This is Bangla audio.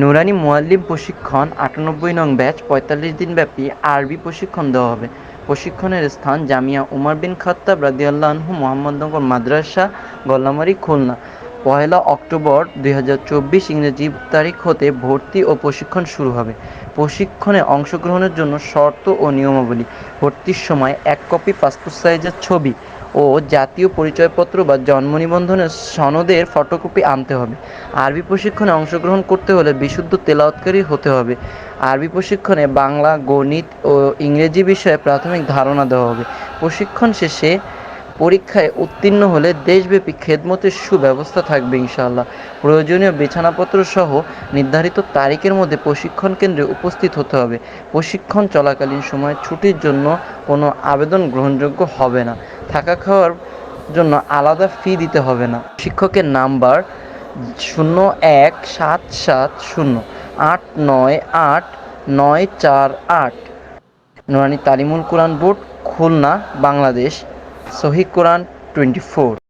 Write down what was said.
নুরানি মোয়াল্লিম প্রশিক্ষণ, আটানব্বই নং ব্যাচ, পঁয়তাল্লিশ দিনব্যাপী আরবি প্রশিক্ষণ দেওয়া হবে। প্রশিক্ষণের স্থান জামিয়া উমার বিন খত্তাব রাদিয়াল্লাহু মোহাম্মদনগর মাদ্রাসা, গল্লামারি, খুলনা। পয়লা অক্টোবর দুই হাজার চব্বিশ ইংরেজি তারিখ হতে ভর্তি ও প্রশিক্ষণ শুরু হবে। প্রশিক্ষণে অংশগ্রহণের জন্য শর্ত ও নিয়মাবলী। ভর্তির সময় এক কপি পাসপোর্ট সাইজের ছবি ও জাতীয় পরিচয়পত্র বা জন্ম নিবন্ধনের সনদের ফটোকপি আনতে হবে। আরবি প্রশিক্ষণে অংশগ্রহণ করতে হলে বিশুদ্ধ তেলাওয়াতকারী হতে হবে। আরবি প্রশিক্ষণে বাংলা, গণিত ও ইংরেজি বিষয়ে প্রাথমিক ধারণা দেওয়া হবে। প্রশিক্ষণ শেষে পরীক্ষায় উত্তীর্ণ হলে দেশব্যাপী খেদমতের সুব্যবস্থা থাকবে ইনশাআল্লাহ। প্রয়োজনীয় বিছানাপত্র সহ নির্ধারিত তারিখের মধ্যে প্রশিক্ষণ কেন্দ্রে উপস্থিত হতে হবে। প্রশিক্ষণ চলাকালীন সময়ে ছুটির জন্য কোনো আবেদন গ্রহণযোগ্য হবে না। থাকা খাওয়ার জন্য আলাদা ফি দিতে হবে না। শিক্ষকের নাম্বার শূন্য এক সাত সাত শূন্য, আট নয় আট নয় চার আট। নুরানি তালিমুল কোরআন বোর্ড, খুলনা, বাংলাদেশ। সহি কোরআন টোয়েন্টি ফোর।